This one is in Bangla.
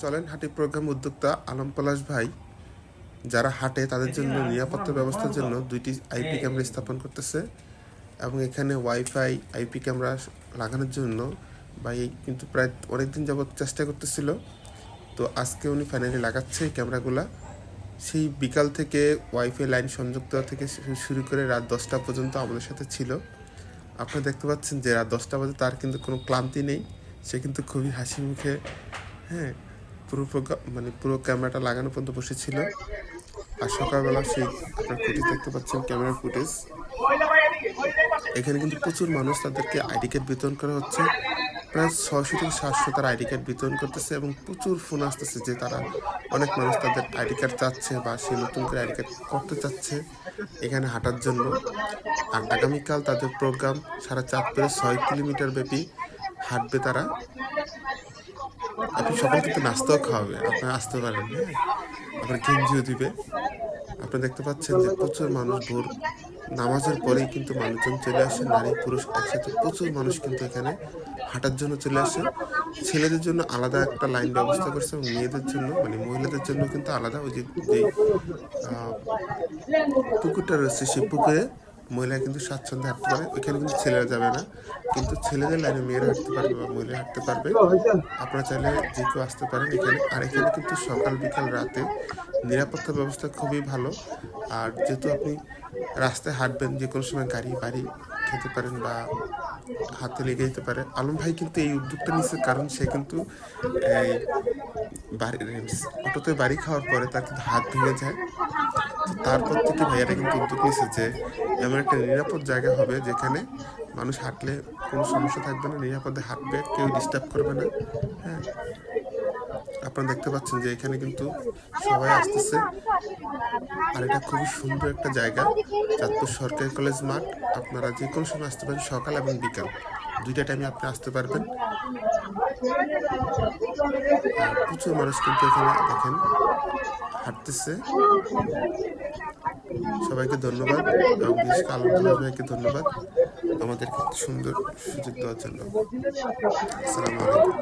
চলেন হাটি প্রোগ্রাম উদ্যোক্তা আলম পলাশ ভাই যারা হাটে তাদের জন্য নিরাপত্তা ব্যবস্থার জন্য দুইটি আইপি ক্যামেরা স্থাপন করতেছে এবং এখানে ওয়াইফাই আইপি ক্যামেরা লাগানোর জন্য ভাই কিন্তু প্রায় অনেকদিন যাবৎ চেষ্টা করতেছিল। তো আজকে উনি ফাইনালি লাগাচ্ছে এই ক্যামেরাগুলা। সেই বিকাল থেকে ওয়াইফাই লাইন সংযুক্ত থেকে শুরু করে রাত দশটা পর্যন্ত আমাদের সাথে ছিল। আপনারা দেখতে পাচ্ছেন যে রাত দশটা বাজে তার কিন্তু কোনো ক্লান্তি নেই। সে কিন্তু খুবই হাসি মুখে হ্যাঁ পুরো মানে পুরো ক্যামেরাটা লাগানো পর্যন্ত বসেছিল। আর সকালবেলা সেই আপনার ফুটেজ দেখতে পাচ্ছেন, ক্যামেরার ফুটেজ এখানে কিন্তু প্রচুর মানুষ তাদেরকে আইডি কার্ড বিতরণ করা হচ্ছে। প্রায় ছশো থেকে সাতশো তারা আইডি কার্ড বিতরণ করতেছে এবং প্রচুর ফোন আসতেছে যে তারা অনেক মানুষ তাদের আইডি কার্ড চাচ্ছে বা সে নতুন করে আইডি কার্ড করতে চাচ্ছে এখানে হাঁটার জন্য। আর আগামীকাল তাদের প্রোগ্রাম সারা চাঁদপুরে ছয় কিলোমিটার ব্যাপী হাঁটবে তারা। আপনি সবাই কিন্তু নাস্তাও খাওয়াবে আপনারা আসতে পারেন হ্যাঁ? আবার গেঞ্জিও দিবে আপনারা দেখতে পাচ্ছেন যে প্রচুর মানুষ ভোর নামাজের পরেই কিন্তু মানুষজন চলে আসে, নারী, পুরুষ একসাথে প্রচুর মানুষ কিন্তু এখানে হাঁটার জন্য চলে আসে। ছেলেদের জন্য আলাদা একটা লাইন ব্যবস্থা করছে এবং মেয়েদের জন্য মানে মহিলাদের জন্য কিন্তু আলাদা ওই যে পুকুরটা রয়েছে সেই পুকুরে মহিলা কিন্তু স্বাচ্ছন্দ্যে হাঁটতে পারে, ওইখানে কিন্তু ছেলেরা যাবে না। কিন্তু ছেলেদের লাইনে মেয়েরা হাঁটতে পারবে বা মহিলা হাঁটতে পারবে। আপনারা চাইলে যে কেউ আসতে পারেন এখানে। আর এখানে কিন্তু সকাল, বিকাল, রাতে নিরাপত্তা ব্যবস্থা খুবই ভালো। আর যেহেতু আপনি রাস্তায় হাঁটবেন যে কোনো সময় গাড়ি, বাড়ি খেতে পারেন বা হাতে লেগে যেতে পারে। আলম ভাই কিন্তু এই উদ্যোগটা নিচ্ছে কারণ সে কিন্তু অটোতে বাড়ি খাওয়ার পরে তার কিন্তু হাত ভেঙে যায়। তারপর থেকে ভাইয়ারা কিন্তু উদ্যোগ নিচ্ছে যে, এমন একটা নিরাপদ জায়গা হবে যেখানে মানুষ হাঁটলে কোনো সমস্যা থাকবে না, নিরাপদে হাঁটবে, কেউ ডিস্টার্ব করবে না। হ্যাঁ। আপনারা দেখতে পাচ্ছেন যে এখানে কিন্তু সবাই আসতেছে। আর এটা খুবই সুন্দর একটা জায়গা, চাঁদপুর সরকারি কলেজ মাঠ। আপনারা যে কোনো সময় আসতে পারেন সকাল এবং বিকাল। দুইটা টাইমে আপনি আসতে পারবেন। প্রচুর মানুষ কিন্তু এখানে দেখেন, হাঁটতেছে। সবাইকে ধন্যবাদ এবং বিশেষ করে আলম দুলাল ভাইকে ধন্যবাদ। আমাদেরকে সুন্দর সুযোগ দেওয়ার জন্য। আসসালামু আলাইকুম।